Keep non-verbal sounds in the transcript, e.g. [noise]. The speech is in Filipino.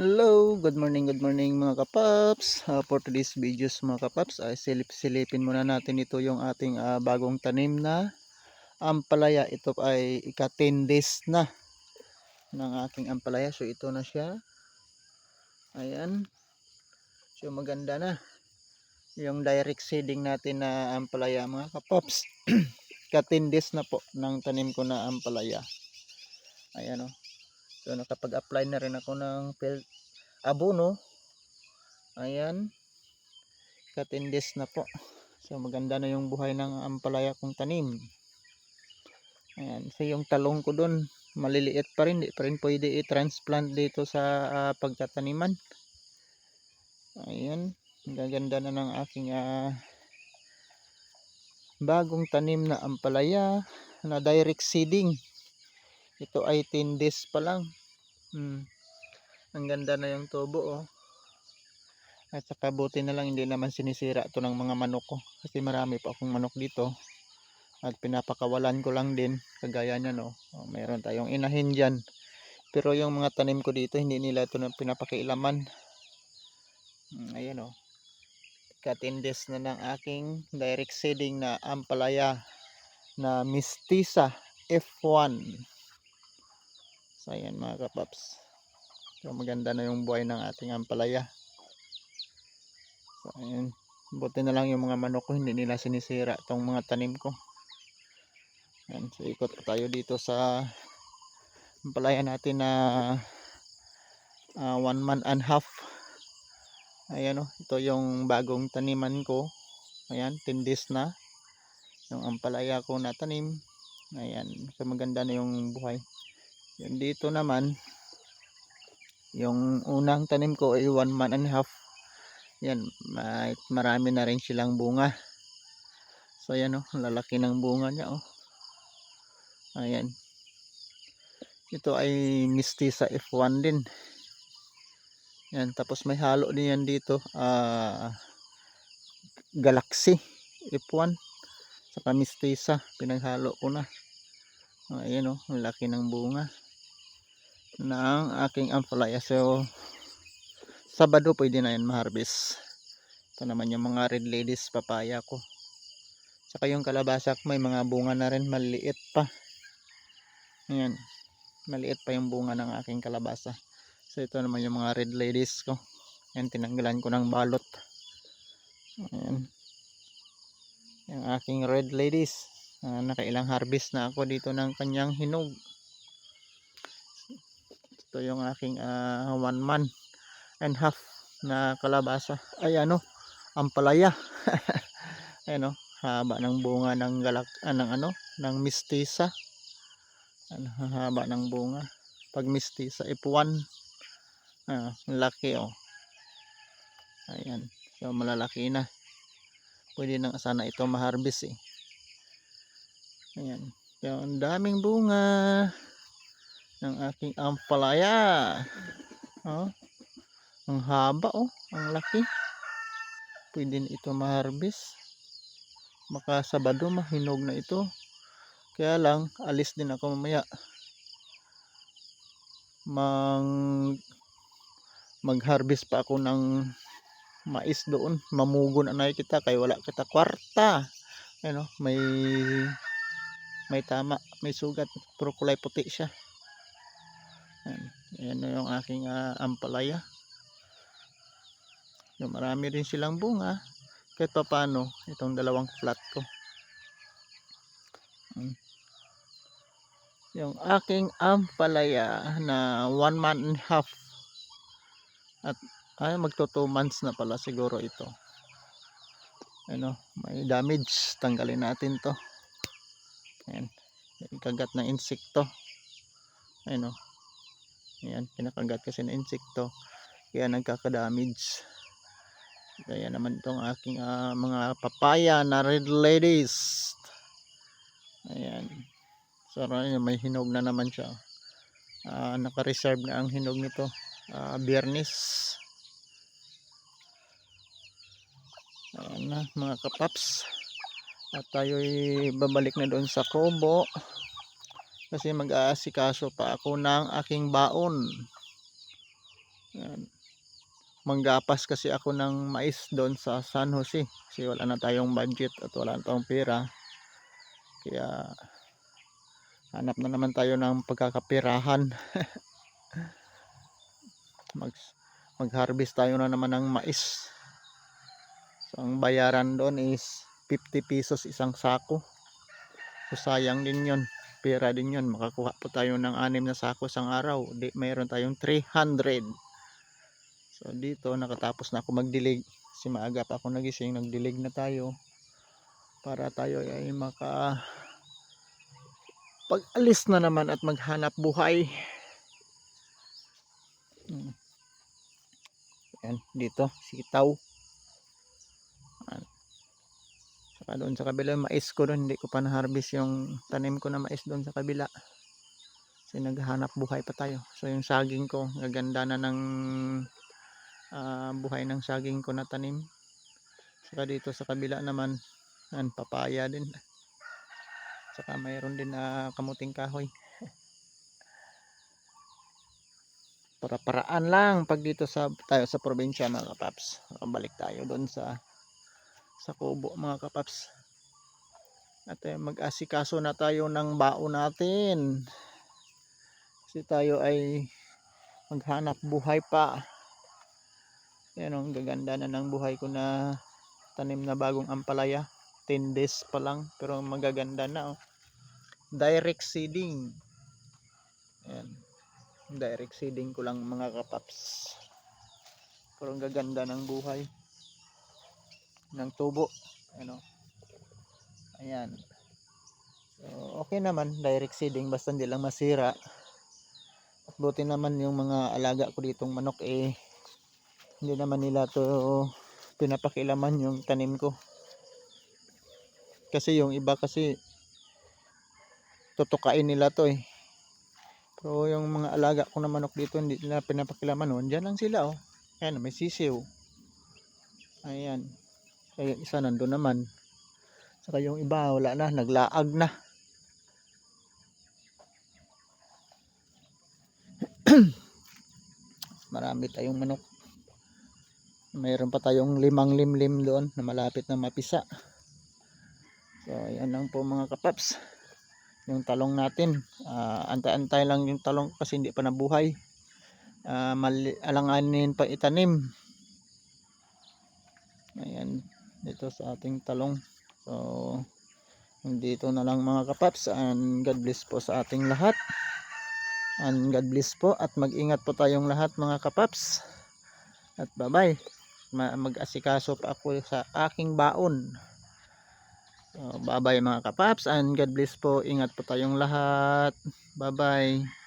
Hello, good morning, good morning mga kapaps. Uh, for today's videos mga kapaps, ay silip-silipin muna natin ito yung ating ah, bagong tanim na ampalaya. Ito ay ika 10 days na ng aking ampalaya. So ito na siya. Ayan. So maganda na. Yung direct seeding natin na ampalaya mga kapaps. [clears throat] ika 10 days na po ng tanim ko na ampalaya. Ayan o. So nakapag-apply na rin ako ng field abono. Ayan. Katindes na po. So maganda na yung buhay ng ampalaya kong tanim. Ayan. So yung talong ko doon maliliit pa rin. Di pa rin pwede i-transplant dito sa ah, pagtataniman. Ayan. Gaganda na ng aking ah, bagong tanim na ampalaya na direct seeding. Ito ay 10 days pa lang. Hmm. Ang ganda na yung tubo oh. At saka buti na lang hindi naman sinisira to ng mga manok ko. Kasi marami pa akong manok dito. At pinapakawalan ko lang din. Kagaya niya no. Oh, meron tayong inahin dyan. Pero yung mga tanim ko dito hindi nila ito na pinapakailaman. Hmm, ayan oh. Katindes na ng aking direct seeding na ampalaya na mistisa F1. So ayan mga kapaps. So maganda na yung buhay ng ating ampalaya. So ayan. Buti na lang yung mga manok ko hindi nila sinisira tong mga tanim ko. Ayan. So ikot tayo dito sa ampalaya natin na ah, one month and half. Ayan o. Ito yung bagong taniman ko. Ayan. 10 days na. Yung ampalaya ko na tanim. Ayan. So maganda na yung buhay. Yun dito naman, yung unang tanim ko ay one month and a half. Yan, marami na rin silang bunga. So ayan oh, lalaki ng bunga niya oh. Ayan. Ito ay mistisa F1 din. Yan, tapos may halo din yan dito. ah Galaxy F1 saka mistisa pinaghalo ko na. Ayan oh, laki ng bunga ng aking ampalaya. So, Sabado pwede na yan ma-harvest. Ito naman yung mga red ladies papaya ko. Saka yung kalabasa ko may mga bunga na rin. Maliit pa. Ayan. Maliit pa yung bunga ng aking kalabasa. So, ito naman yung mga red ladies ko. Ayan, tinanggalan ko ng balot. Ayan. Yung aking red ladies. Ah, nakailang harvest na ako dito ng kanyang hinog ito yung aking ah, one month and half na kalabasa. Ay ano? Ampalaya. [laughs] Ayan o haba ng bunga ng galak ah, ng ano? Ng mistisa. Ano haba ng bunga. Pag mistisa F1 ah, laki o ayan. So malalaki na. Pwede na sana ito maharbis eh. Ayan. So, ang daming bunga ng aking ampalaya. Oh. Ang haba oh, ang laki. Pwede ito ma-harvest. Baka Sabado mahinog na ito. Kaya lang alis din ako mamaya. Mang mag-harvest pa ako ng mais doon. Mamugo na nakikita kay wala kita kwarta. Ano, may may tama, may sugat, pero kulay puti siya. Ayan, na yung aking ah, ampalaya. Yung marami rin silang bunga. Kahit pa paano, itong dalawang flat ko. Ayan. Yung aking ampalaya na one month and half. At ay magto 2 months na pala siguro ito. Ano, may damage. Tanggalin natin to. Ayan. Kagat ng insekto. Ayan o. Ayan, kinakagat kasi ng insekto. Kaya nagkaka-damage. Kaya naman itong aking ah, mga papaya na red ladies. Ayan. So, may hinog na naman siya. Ah, naka-reserve na ang hinog nito. Ah, biyernes. Ayan na, mga kapaps. At tayo'y babalik na doon sa kubo kasi mag-aasikaso pa ako ng aking baon. Yan. manggapas kasi ako ng mais doon sa San Jose kasi wala na tayong budget at wala na tayong pera. Kaya hanap na naman tayo ng pagkakapirahan. [laughs] Mag mag-harvest tayo na naman ng mais. So ang bayaran doon is 50 pesos isang sako. So sayang din yon pera din yon makakuha po tayo ng anim na sako isang araw. Di mayroon tayong 300 so dito nakatapos na ako magdilig. Si maaga pa ako nagising nagdilig na tayo. Para tayo ay maka pag alis na naman at maghanap buhay. Hmm. Ayan, dito, sitaw. Ayan. Saka doon sa kabila, yung mais ko doon, hindi ko pa na-harvest yung tanim ko na mais doon sa kabila. Kasi naghahanap buhay pa tayo. So yung saging ko, gaganda na ng ah, buhay ng saging ko na tanim. Saka dito sa kabila naman, ayan, papaya din. Saka mayroon din na kamuting kahoy. [laughs] para-paraan lang pag dito sa tayo sa probinsya mga kapaps balik tayo doon sa sa kubo mga kapaps. At eh, mag-asikaso na tayo ng baon natin. Kasi tayo ay maghanap buhay pa. Yan ang gaganda na ng buhay ko na tanim na bagong ampalaya. 10 days pa lang pero magaganda na oh. direct seeding. Yan direct seeding ko lang mga kapaps. Pero ang gaganda ng buhay ng tubo ano ayan so, okay naman direct seeding basta hindi lang masira at buti naman yung mga alaga ko ditong manok eh hindi naman nila to pinapakilaman yung tanim ko kasi yung iba kasi tutukain nila to eh pero yung mga alaga ko na manok dito hindi nila pinapakilaman noon. Diyan lang sila oh. Ayan, may sisiw. Ayan. Kaya isa nandun naman. Saka yung iba wala na, naglaag na. [clears throat] Marami tayong manok. Mayroon pa tayong limang limlim doon na malapit na mapisa. So, ayan lang po mga kapaps yung talong natin uh, antay-antay lang yung talong kasi hindi pa nabuhay uh, alanganin pa itanim ayan dito sa ating talong so dito na lang mga kapaps and God bless po sa ating lahat and God bless po at mag-ingat po tayong lahat mga kapaps at bye bye mag-asikaso pa ako sa aking baon So, bye-bye mga kapaps and God bless po. Ingat po tayong lahat. Bye-bye.